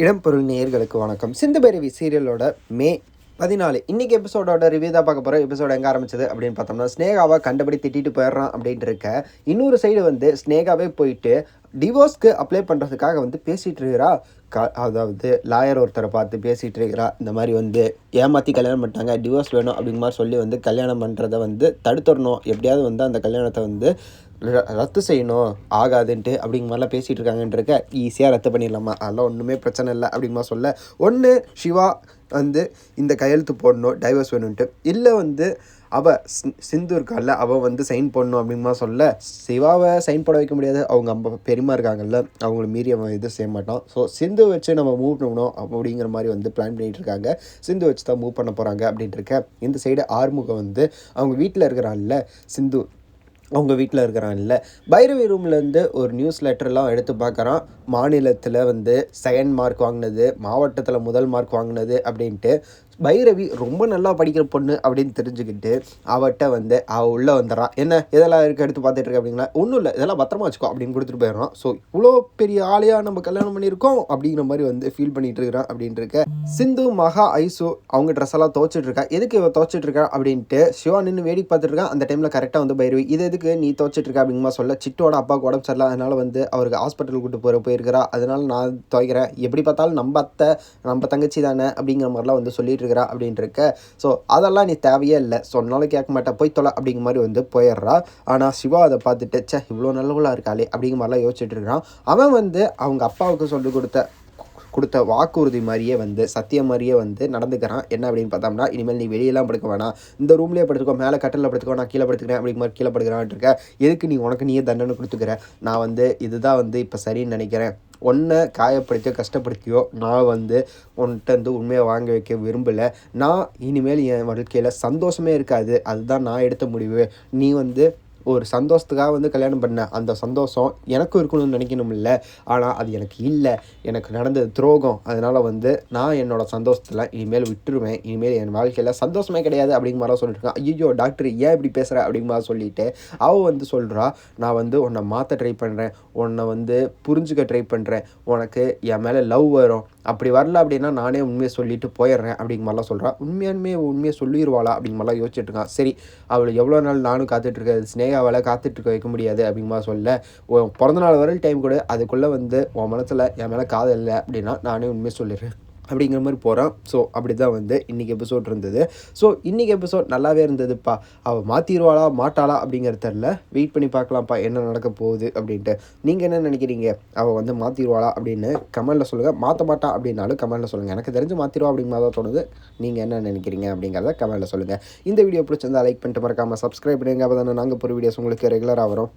இடம்பொருள் நேயர்களுக்கு வணக்கம். சிந்து பைரவி சீரியலோட மே பதினாலு. இன்னைக்கு எபிசோடோட ரிவ்யூ தான் பார்க்க போகிறோம் எபிசோட் எங்கே ஆரம்பிச்சது அப்படின்னு பார்த்தோம்னா ஸ்னேகாவை கண்டபடி திட்டிட்டு போயிடுறான் அப்படின்ட்டு இருக்க. இன்னொரு சைடு வந்து ஸ்னேகாவே போயிட்டு டிவோர்ஸ்க்கு அப்ளை பண்ணுறதுக்காக வந்து பேசிகிட்டு இருக்கிறா. க அதாவது லாயர் ஒருத்தரை பார்த்து பேசிகிட்டு இருக்கிறா. இந்த மாதிரி வந்து ஏமாற்றி கல்யாணம் பண்ணிட்டாங்க. டிவோர்ஸ் வேணும் அப்படிங்கிற மாதிரி சொல்லி வந்து கல்யாணம் பண்ணுறத வந்து தடுத்துடணும். எப்படியாவது வந்து அந்த கல்யாணத்தை வந்து ர- ரத்து செய்யணும். ஆகாதுன்ட்டு அப்படிங்க மாதிரிலாம் பேசிகிட்டு இருக்காங்கன்றக்க ஈஸியாக ரத்து பண்ணிடலாமா? அதெல்லாம் ஒன்றுமே பிரச்சனை இல்லை அப்படிங்கிற சொல்ல. ஒன்று சிவா வந்து இந்த கையெழுத்து போடணும் டைவர்ஸ் வேணும்ன்ட்டு. இல்லை வந்து அவள் சிந்து இருக்கால அவள் வந்து சைன் போடணும் அப்படிங்கிற சொல்ல சிவாவை சைன் போட வைக்க முடியாது. அவங்க அம்மா பெரியமா இருக்காங்கல்ல அவங்கள மீறி அவன் எதுவும் செய்ய மாட்டான். ஸோ சிந்து வச்சு நம்ம மூவ் பண்ணணும் அப்படிங்கிற மாதிரி வந்து பிளான் பண்ணிட்டு இருக்காங்க சிந்து வச்சு தான் மூவ் பண்ண போகிறாங்க அப்படின்ட்டு இருக்க இந்த சைடு ஆறுமுகம் வந்து அவங்க வீட்டில் இருக்கிறான்ல சிந்து. அவங்க வீட்டில் இருக்கிறான்ல. பைரவி ரூம்லேருந்து ஒரு நியூஸ் லெட்டர்லாம் எடுத்து பார்க்குறான். மாநிலத்தில் வந்து செகண்ட் மார்க் வாங்கினது மாவட்டத்தில் முதல் மார்க் வாங்கினது அப்படின்ட்டு. பைரவி ரொம்ப நல்லா படிக்கிற பொண்ணு அப்படின்னு தெரிஞ்சுக்கிட்டு அவட்ட வந்து அவள் உள்ளே வந்துடுறான் என்ன இதெல்லாம் இருக்க எடுத்து பார்த்துட்டு இருக்க அப்படிங்களா? ஒன்றும் இல்லை இதெல்லாம் பத்திரமா வச்சுக்கோ அப்படின்னு கொடுத்துட்டு போயிடுறான். ஸோ இவ்வளோ பெரிய ஆளையாக நம்ம கல்யாணம் பண்ணியிருக்கோம் அப்படிங்கிற மாதிரி வந்து ஃபீல் பண்ணிட்டு இருக்கிறான் அப்படின்ட்டு இருக்க. சிந்து மகா ஐசு அவங்க ட்ரெஸ் எல்லாம் துவச்சிட்டு இருக்கா. எதுக்கு இவ துவச்சிட்டு இருக்கா? அப்படின்ட்டு சிவா நின்று வேடிக்கை பார்த்துட்டு அந்த டைமில் கரெக்டாக வந்து பைரவி இது எதுக்கு நீ துவச்சிட்டு இருக்கா? அப்படிங்கமா சொல்ல. சிட்டோட அப்பாவுக்கு உடம்பு சரியில்லை அதனால வந்து அவருக்கு ஹாஸ்பிட்டல் கூட்டு போகிற போயிருக்கிறா. அதனால நான் துவைக்கிறேன். எப்படி பார்த்தாலும் நம்ம அத்தை நம்ம தங்கச்சி தானே அப்படிங்கிற மாதிரிலாம் வந்து சொல்லிட்டு இருக்கிறா அப்படின்ட்டு இருக்க ஸோ அதெல்லாம் நீ தேவையே இல்லை. சொன்னாலும் கேட்க மாட்டேன் போய் தொலை அப்படிங்கிற மாதிரி வந்து போயிடுறா. ஆனால் சிவா அதை பார்த்துட்டு சே இவ்வளோ நல்லவளாக இருக்காளே அப்படிங்கிற மாதிரிலாம் யோசிச்சுட்டு இருக்கிறான். அவன் வந்து அவங்க அப்பாவுக்கு சொல்லி கொடுத்த கொடுத்த வாக்குறுதி மாதிரியே வந்து சத்தியம் மாதிரியே வந்து நடந்துக்கிறான். என்ன அப்படின்னு பார்த்தோம்னா இனிமேல் நீ வெளியெல்லாம் படுக்க வேணாம். இந்த ரூம்லேயே படுத்துக்கோ மேலே கட்டலில் படுத்துக்கோ நான் கீழே படுத்துக்கிறேன் அப்படிங்கிற மாதிரி கீழே படுக்கிறான்ட்டு இருக்க. எதுக்கு நீ உனக்கு நீயே தண்டனை கொடுத்துக்கிற? நான் வந்து இதுதான் வந்து இப்போ சரின்னு நினைக்கிறேன். ஒன்றை காயப்படுத்தியோ கஷ்டப்படுத்தியோ நான் வந்து உன்கிட்ட வந்து உண்மையை வாங்க வைக்க விரும்பலை. நான் இனிமேல் என் வாழ்க்கையில் சந்தோஷமே இருக்காது. அதுதான் நான் எடுத்த முடிவு. நீ வந்து ஒரு சந்தோஷத்துக்காக வந்து கல்யாணம் பண்ணேன் அந்த சந்தோஷம் எனக்கும் இருக்கணும்னு நினைக்கணும் இல்லை ஆனால் அது எனக்கு இல்லை. எனக்கு நடந்தது துரோகம். அதனால் வந்து நான் என்னோட சந்தோஷத்தில் இனிமேல் விட்டுருவேன். இனிமேல் என் வாழ்க்கையில் சந்தோஷமே கிடையாது அப்படிங்கிற மாதிரி சொல்லிட்டு இருக்கான் ஐயோ டாக்டர் ஏன் இப்படி பேசுகிற அப்படிங்கிற மாதிரி சொல்லிட்டு அவள் வந்து சொல்கிறா நான் வந்து உன்னை மாற்ற ட்ரை பண்ணுறேன் உன்னை வந்து புரிஞ்சுக்க ட்ரை பண்ணுறேன் உனக்கு என் மேலே லவ் வரும். அப்படி வரல அப்படின்னா நானே உண்மையை சொல்லிட்டு போயிடுறேன் அப்படிங்க மாதிரிலாம் சொல்கிறா உண்மையானுமே உண்மையை சொல்லிடுவாளா அப்படிங்கிற மாதிரிலாம் யோசிச்சுட்டு இருக்கான் சரி அவள் எவ்வளோ நாள் நானும் காத்துட்ருக்கேன் ஸ்னேகாவால் காத்துட்ருக்க வைக்க முடியாது அப்படிங்கிற மாதிரி சொல்ல உன் பிறந்த நாள் வரை டைம் கூட அதுக்குள்ளே வந்து உன் மனசில் என் மேலே காதல் இல்லை அப்படின்னா நானே உண்மையை சொல்லிடுறேன். அப்படிங்கிற மாதிரி போகிறான் ஸோ அப்படி தான் வந்து இன்றைக்கி எபிசோட் இருந்தது. ஸோ இன்றைக்கி எபிசோட் நல்லாவே இருந்ததுப்பா. அவள் மாற்றிடுவாளா மாட்டாளா அப்படிங்கிறது தெரில வெயிட் பண்ணி பார்க்கலாம்ப்பா என்ன நடக்க போகுது அப்படின்ட்டு. நீங்கள் என்ன நினைக்கிறீங்க? அவள் வந்து மாற்றிடுவாளா அப்படின்னு கமெண்டில் சொல்லுங்கள் மாற்ற மாட்டா அப்படின்னாலும் கமெண்டில் சொல்லுங்கள் எனக்கு தெரிஞ்சு மாற்றிடுவா அப்படிங்கிற மாதிரி தான் தோணுது. நீங்கள் என்ன நினைக்கிறீங்க அப்படிங்கிறத கமெண்டில் சொல்லுங்கள் இந்த வீடியோ பிடிச்சிருந்தா லைக் பண்ணிட்டு மறக்காமல் சப்ஸ்கிரைப் பண்ணுங்க. அப்போ தானே நாங்கள் ஒரு வீடியோஸ் உங்களுக்கு ரெகுலராக வரும்.